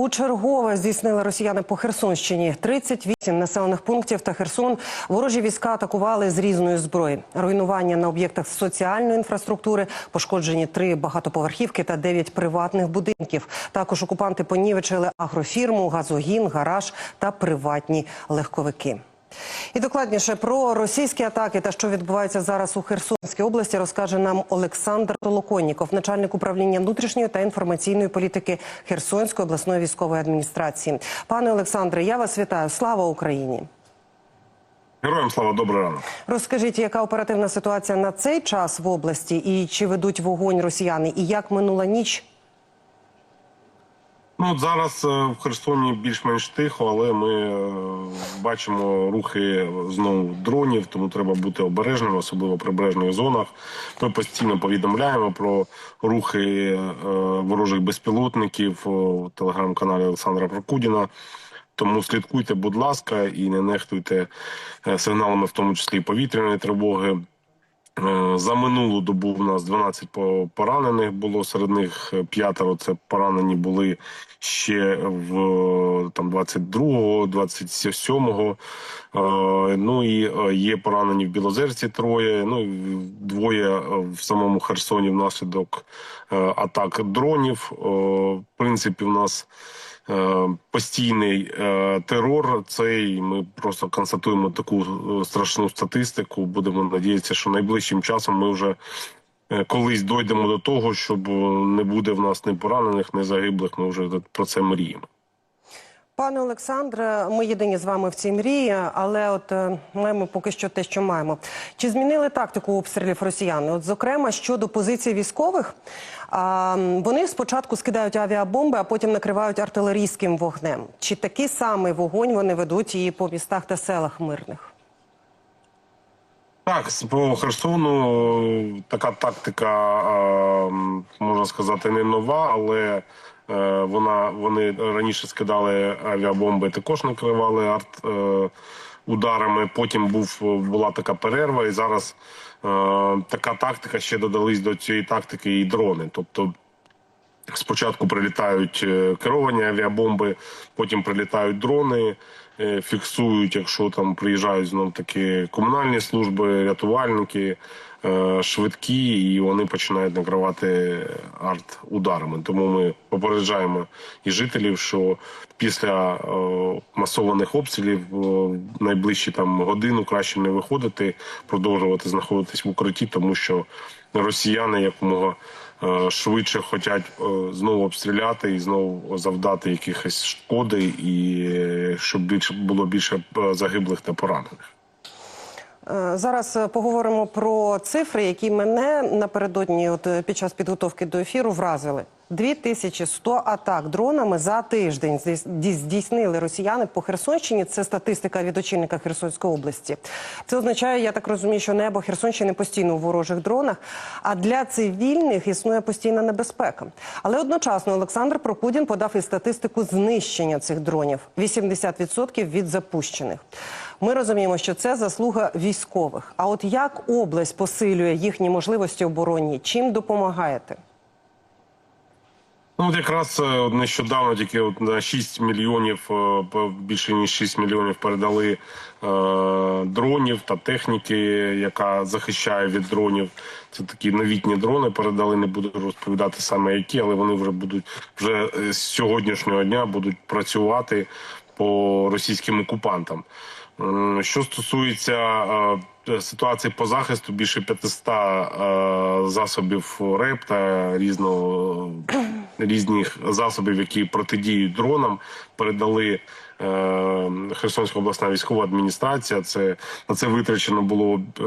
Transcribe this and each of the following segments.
У чергове здійснили росіяни по Херсонщині. 38 населених пунктів та Херсон. Ворожі війська атакували з різної зброї. Руйнування на об'єктах соціальної інфраструктури, пошкоджені три багатоповерхівки та дев'ять приватних будинків. Також окупанти понівечили агрофірму, газогін, гараж та приватні легковики. І докладніше про російські атаки та що відбувається зараз у Херсонській області, розкаже нам Олександр Толоконніков, начальник управління внутрішньої та інформаційної політики Херсонської обласної військової адміністрації. Пане Олександре, я вас вітаю. Слава Україні! Героям слава добрий ранок. Розкажіть, яка оперативна ситуація на цей час в області, і чи ведуть вогонь росіяни, і як минула ніч? Ну от зараз е, в Херсоні більш-менш тихо, але ми е, бачимо рухи знову дронів, тому треба бути обережними, особливо в прибережних зонах. Ми постійно повідомляємо про рухи е, ворожих безпілотників у телеграм-каналі Олександра Прокудіна. Тому слідкуйте, будь ласка, і не нехтуйте сигналами, в тому числі і повітряної тривоги. Е, За минулу добу в нас 12 поранених було. Серед них е, п'ятеро це поранені були ще в там 22-го, 27-го. Е, Ну і є поранені в Білозерці троє. Ну двоє в самому Херсоні внаслідок атак дронів. В принципі, в нас. Е, Постійний е, терор. Цей ми просто констатуємо таку е, страшну статистику. Будемо надіятися, що найближчим часом ми вже колись дойдемо до того, щоб не буде в нас ні поранених, ні загиблих. Ми вже про це мріємо. Пане Олександре, ми єдині з вами в цій мрії, але от е, маємо поки що те, що маємо. Чи змінили тактику обстрілів росіяни? От, зокрема, щодо позицій військових, а, вони спочатку скидають авіабомби, а потім накривають артилерійським вогнем. Чи такий самий вогонь вони ведуть і по містах та селах мирних? Так, по Херсону е, така тактика, е, можна сказати, не нова, але вона вони раніше скидали авіабомби, також накривали арт е, ударами. Потім був була така перерва, і зараз е, така тактика ще додались до цієї тактики і дрони. Тобто Спочатку прилітають е, керовані авіабомби, потім прилітають дрони, е, фіксують, якщо там приїжджають знов таки комунальні служби, рятувальники, е, швидкі, і вони починають накривати арт-ударами. Тому ми попереджаємо і жителів, що після е, масованих обстрілів е, найближчі там годину краще не виходити, продовжувати знаходитись в укритті, тому що росіяни якомога е, швидше хочуть е, знову обстріляти і знову завдати якихось шкоди, і е, щоб більше було більше е, загиблих та поранених. Е, Зараз е, поговоримо про цифри, які мене напередодні, от під час підготовки до ефіру, вразили. 2100 атак дронами за тиждень здійс- здійснили росіяни по Херсонщині. Це статистика від очільника Херсонської області. Це означає, я так розумію, що небо Херсонщини постійно у ворожих дронах. А для цивільних існує постійна небезпека. Але одночасно Олександр Прокудін подав і статистику знищення цих дронів: 80% від запущених. Ми розуміємо, що це заслуга військових. А от як область посилює їхні можливості оборонні? Чим допомагаєте? Ну, от якраз е, нещодавно тільки от на 6 мільйонів, е, більше ніж 6 мільйонів передали е, дронів та техніки, яка захищає від дронів. Це такі новітні дрони передали. Не буду розповідати саме які, але вони вже будуть вже з сьогоднішнього дня будуть працювати по російським окупантам. Що стосується ситуації по захисту, більше 500 е, засобів РЕП та різного різних засобів, які протидіють дронам, передали Херсонська обласна військова адміністрація. Це на це витрачено було е,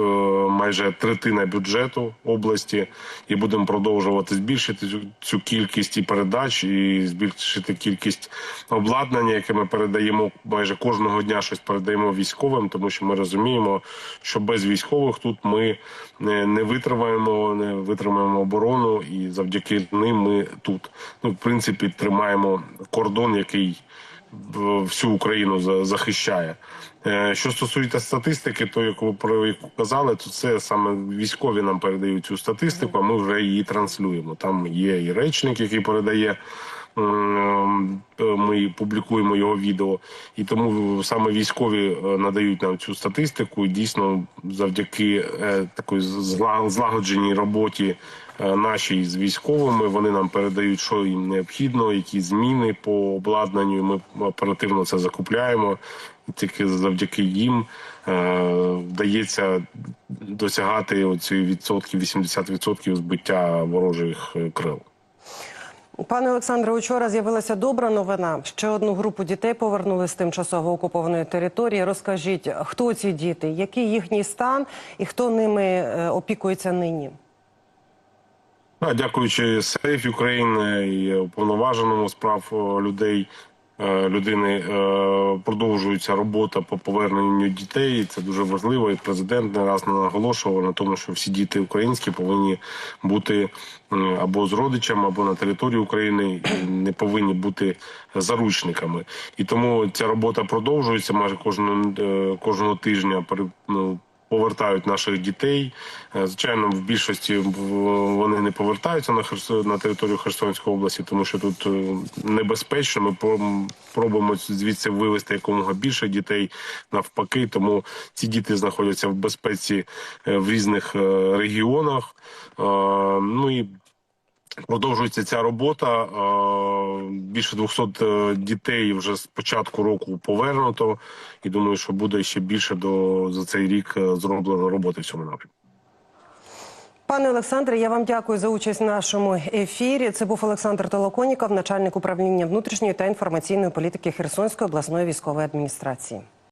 майже третина бюджету області, і будемо продовжувати збільшити цю, кількість і передач, і збільшити кількість обладнання, яке ми передаємо майже кожного дня. Щось передаємо військовим, тому що ми розуміємо, що без військових тут ми не, не витримаємо, не витримаємо оборону, і завдяки ним ми тут. Ну, в принципі, тримаємо кордон, який всю Україну за- захищає. Е, Що стосується статистики, то яку про яку казали, то це саме військові нам передають цю статистику. а Ми вже її транслюємо. Там є і речник, який передає ми публікуємо його відео, і тому саме військові е, надають нам цю статистику. І дійсно, завдяки е, такої зла- злагодженій роботі е, нашій з військовими, вони нам передають, що їм необхідно, які зміни по обладнанню. Ми оперативно це закупляємо. І тільки завдяки їм е, вдається досягати оці відсотків 80% збиття ворожих е, крил. Пане Олександре, учора з'явилася добра новина. Ще одну групу дітей повернули з тимчасово окупованої території. Розкажіть, хто ці діти, який їхній стан і хто ними е, опікується нині? Дякуючи Сейф Ukraine і уповноваженому справ е, людей е, людини е, продовжується робота по поверненню дітей. Це дуже важливо. І президент не раз наголошував на тому, що всі діти українські повинні бути або з родичами, або на території України і не повинні бути заручниками. І тому ця робота продовжується майже кожного е, кожного тижня. ну, повертають наших дітей. Е, Звичайно, в більшості вони не повертаються на Херсон на територію Херсонської області, тому що тут е, небезпечно. Ми проб- пробуємо звідси вивезти якомога більше дітей навпаки. Тому ці діти знаходяться в безпеці е, в різних регіонах. Ну і Продовжується ця робота. Е, Більше 200 е, дітей вже з початку року повернуто, і думаю, що буде ще більше до за цей рік е, зроблено роботи в цьому напрямку. Пане Олександре, я вам дякую за участь в нашому ефірі. Це був Олександр Толоконіков, начальник управління внутрішньої та інформаційної політики Херсонської обласної військової адміністрації.